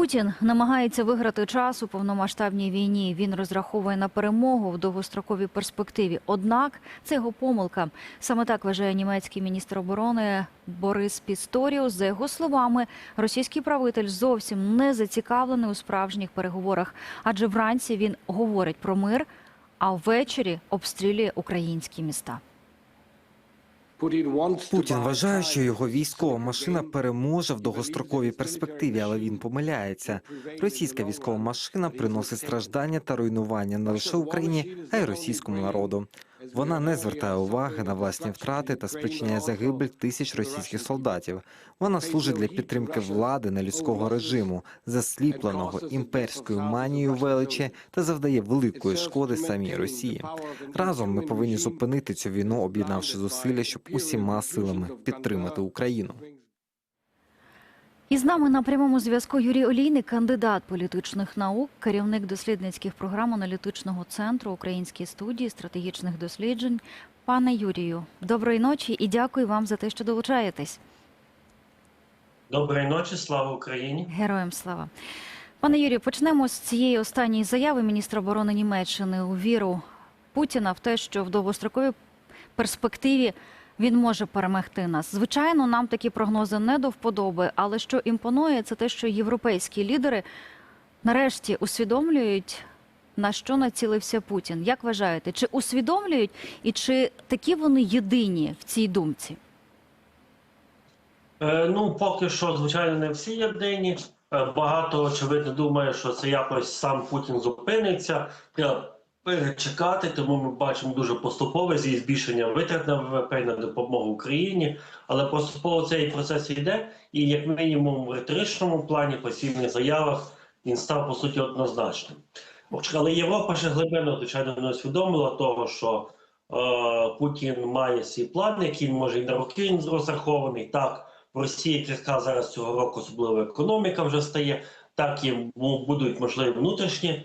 Путін намагається виграти час у повномасштабній війні. Він розраховує на перемогу в довгостроковій перспективі. Однак це його помилка. Саме так вважає німецький міністр оборони Борис Пісторіус. За його словами, російський правитель зовсім не зацікавлений у справжніх переговорах, адже вранці він говорить про мир, а ввечері обстрілює українські міста. Путін вважає, що його військова машина переможе в довгостроковій перспективі, але він помиляється. Російська військова машина приносить страждання та руйнування не лише Україні, а й російському народу. Вона не звертає уваги на власні втрати та спричиняє загибель тисяч російських солдатів. Вона служить для підтримки влади нелюдського режиму, засліпленого імперською манією величі та завдає великої шкоди самій Росії. Разом ми повинні зупинити цю війну, об'єднавши зусилля, щоб усіма силами підтримати Україну. І з нами на прямому зв'язку Юрій Олійник, кандидат політичних наук, керівник дослідницьких програм аналітичного центру Української студії стратегічних досліджень. Пане Юрію, доброї ночі і дякую вам за те, що долучаєтесь. Доброї ночі, слава Україні. Героям слава. Пане Юрію, почнемо з цієї останньої заяви міністра оборони Німеччини у віру Путіна в те, що в довгостроковій перспективі він може перемогти нас. Звичайно, нам такі прогнози не до вподоби, але що імпонує, це те, що європейські лідери нарешті усвідомлюють. На що націлився Путін? Як вважаєте, чи усвідомлюють і чи такі вони єдині в цій думці? Е, ну, поки що, звичайно, не всі єдині. Е, багато, очевидно, думає, що це якось сам Путін зупиниться. Перечекати, тому ми бачимо дуже поступове зі збільшення витрат на ВВП на допомогу Україні. Але поступово цей процес йде, і як мінімум в риторичному плані, пасівних заявах, він став по суті однозначним. Але Європа ще глибинно, звичайно, не усвідомила того, що е, Путін має свій план, який може і на роки розрахований. Так, в Росії крихка зараз цього року, особливо економіка вже стає. Так їм будуть можливі внутрішні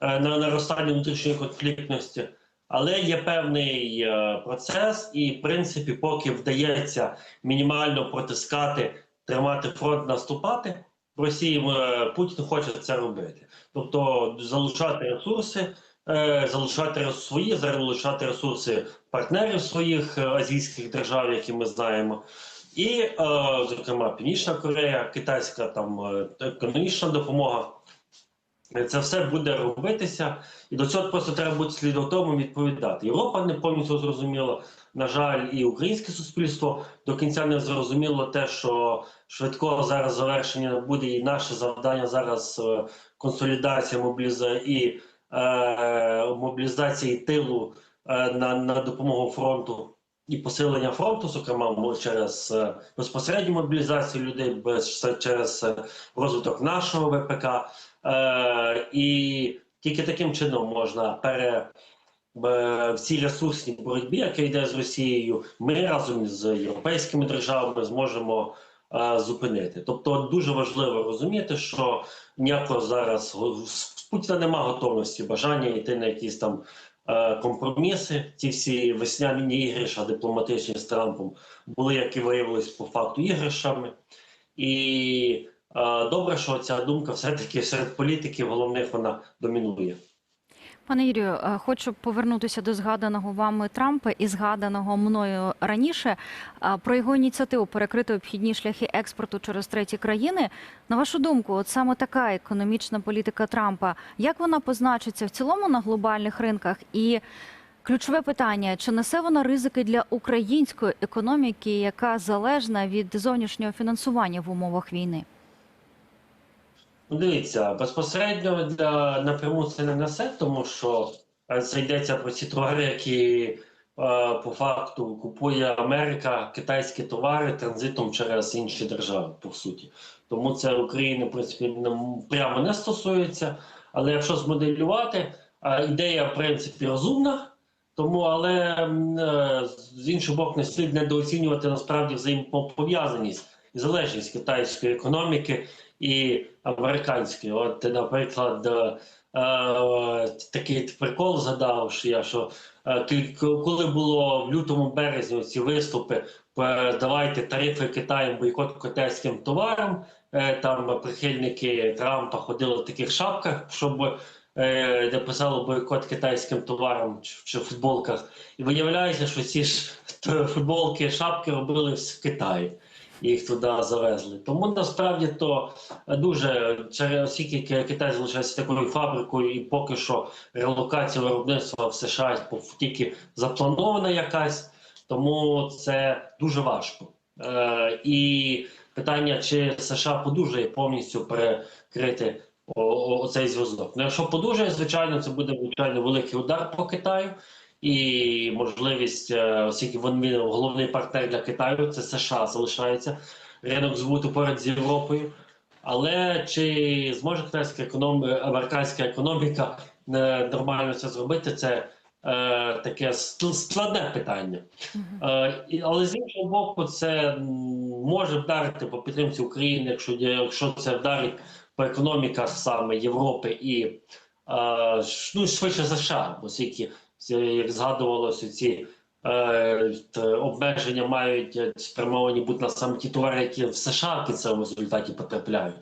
на наростання внутрішньої конфліктності. Але є певний е, процес, і в принципі, поки вдається мінімально протискати, тримати фронт, наступати в Росії, е, Путін хоче це робити. Тобто залучати ресурси, е, залучати свої, залучати ресурси партнерів своїх е, азійських держав, які ми знаємо. І, е, зокрема, Північна Корея, китайська там е, економічна допомога. Це все буде робитися, і до цього просто треба бути слідотомом відповідати. Європа не повністю зрозуміла. На жаль, і українське суспільство до кінця не зрозуміло те, що швидкого зараз завершення не буде, і наше завдання зараз е, консолідація мобілізація і е, мобілізації тилу е, на, на допомогу фронту і посилення фронту, зокрема через е, безпосередню мобілізацію людей, без через е, розвиток нашого ВПК. Е, і тільки таким чином можна пере е, в цій ресурсній боротьбі, яка йде з Росією, ми разом з європейськими державами зможемо е, зупинити. Тобто дуже важливо розуміти, що ніякого зараз з Путіна немає готовності, бажання йти на якісь там е, компроміси. Ті всі весняні ігрища дипломатичні з Трампом були, як і виявилось, по факту ігрищами. І добре, що ця думка все-таки серед політиків головних вона домінує. Пане Юрію, е, хочу повернутися до згаданого вами Трампа і згаданого мною раніше е, про його ініціативу перекрити обхідні шляхи експорту через треті країни. На вашу думку, от саме така економічна політика Трампа, як вона позначиться в цілому на глобальних ринках? І ключове питання: чи несе вона ризики для української економіки, яка залежна від зовнішнього фінансування в умовах війни? Ну, Дивіться, безпосередньо для напряму це не несе, тому що е, це йдеться про ці товари, які е, по факту купує Америка, китайські товари транзитом через інші держави, по суті. Тому це України, в принципі, прямо не стосується. Але якщо змоделювати, е, ідея, в принципі, розумна. Тому, але е, з іншого боку, не слід недооцінювати насправді взаємопов'язаність і залежність китайської економіки і американської. От, наприклад, е, такий прикол згадав, що я що е, коли було в лютому березні ці виступи, е, давайте тарифи Китаєм бойкот китайським товарам. там прихильники Трампа ходили в таких шапках, щоб де писало бойкот китайським товарам чи, чи футболках. І виявляється, що ці ж футболки, шапки робили в Китаї. Їх туди завезли. Тому насправді то дуже через оскільки Китай залишається такою фабрикою, і поки що релокація виробництва в США тільки запланована якась, тому це дуже важко. Е, і питання, чи США подужає повністю перекрити оцей зв'язок. Ну, якщо подужає, звичайно, це буде звичайно великий удар по Китаю. І можливість, е, оскільки він головний партнер для Китаю, це США залишається ринок збуту поряд з Європою. Але чи зможе китайська економ... американська економіка е, нормально це зробити? Це е, таке ск- складне питання. Е, але з іншого боку, це може вдарити по підтримці України, якщо, якщо це вдарить по економіках саме Європи і е, ну, швидше США, оскільки як згадувалося, ці е, обмеження мають е, спрямовані бути на саме ті товари, які в США в кінцевому результаті потрапляють.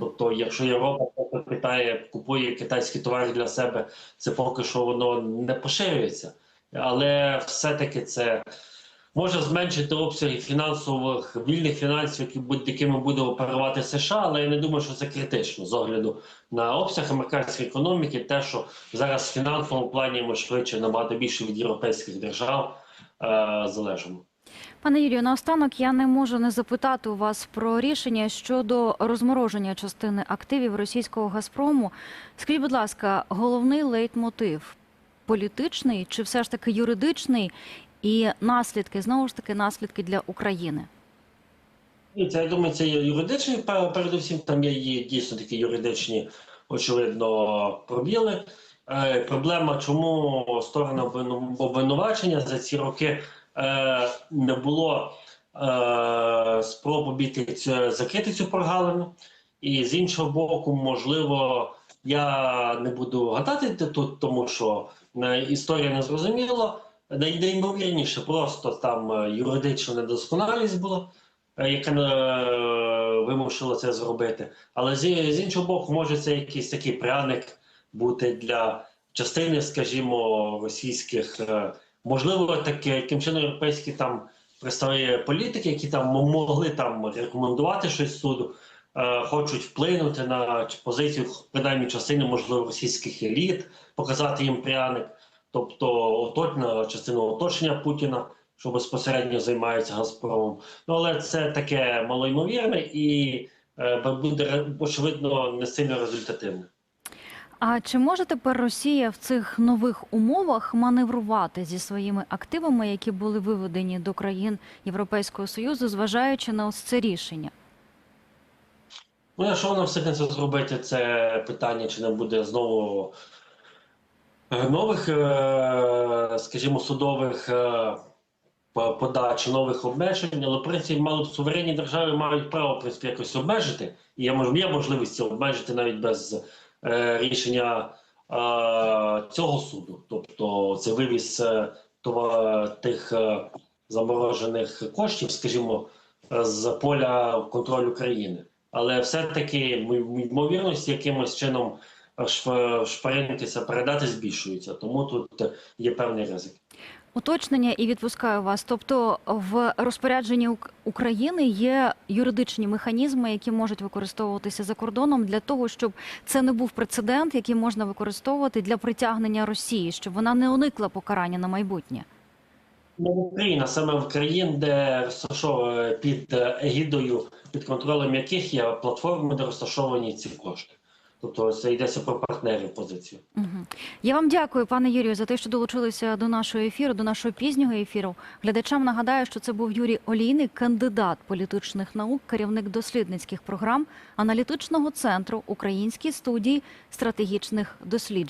Тобто, якщо Європа питає, купує китайські товари для себе, це поки що воно не поширюється. Але все-таки це може зменшити обсяги фінансових вільних фінансів, які будуть якими буде оперувати США. Але я не думаю, що це критично з огляду на обсяг американської економіки, те, що зараз в фінансовому плані ми швидше набагато більше від європейських держав е, залежимо. Пане Юрію, наостанок я не можу не запитати у вас про рішення щодо розмороження частини активів російського Газпрому. Скажіть, будь ласка, головний лейтмотив політичний чи все ж таки юридичний, і наслідки знову ж таки наслідки для України? Це я думаю, це є юридичний. пе- Передусім, там є, є дійсно такі юридичні, очевидно, пробіли. Е, проблема, чому обвину- обвинувачення за ці роки е, не було е, спроб обійти цю- закрити цю прогалину. І з іншого боку, можливо, я не буду гадати тут, тому що е, історія не зрозуміла. Най- Найімовірніше, просто там е, юридична недосконалість була е, яка е, вимушила це зробити. Але з, іншого боку, може це якийсь такий пряник бути для частини, скажімо, російських, можливо, таке, яким чином європейські там представляє політики, які там могли там рекомендувати щось суду, хочуть вплинути на позицію, принаймні частини, можливо, російських еліт, показати їм пряник, тобто оточна частину оточення Путіна. Що безпосередньо займається Газпромом. Ну але це таке малоймовірне і е, буде очевидно не сильно результативне. А чи може тепер Росія в цих нових умовах маневрувати зі своїми активами, які були виведені до країн Європейського союзу, зважаючи на ось це рішення? Ну, якщо вона встигне це зробити, це питання, чи не буде знову нових, е, скажімо, судових е, подач, нових обмежень, але в принципі мало б суверенні держави мають право в принципі, якось обмежити. І є, можливість це обмежити навіть без е, рішення е, цього суду. Тобто це вивіз е, тих е, заморожених коштів, скажімо, е, з поля контролю країни. Але все-таки ймовірність якимось чином е, шпаринитися, передати збільшується. Тому тут е, є певний ризик. Уточнення і відпускаю вас. Тобто в розпорядженні України є юридичні механізми, які можуть використовуватися за кордоном для того, щоб це не був прецедент, який можна використовувати для притягнення Росії, щоб вона не уникла покарання на майбутнє. Ну, Україна саме в країн, де розташовує під е, егідою, під контролем яких є платформи, де розташовані ці кошти. Тобто це йдеться про партнерів позицію. Угу. Я вам дякую, пане Юрію, за те, що долучилися до нашого ефіру, до нашого пізнього ефіру. Глядачам нагадаю, що це був Юрій Олійник, кандидат політичних наук, керівник дослідницьких програм аналітичного центру Українській студії стратегічних досліджень.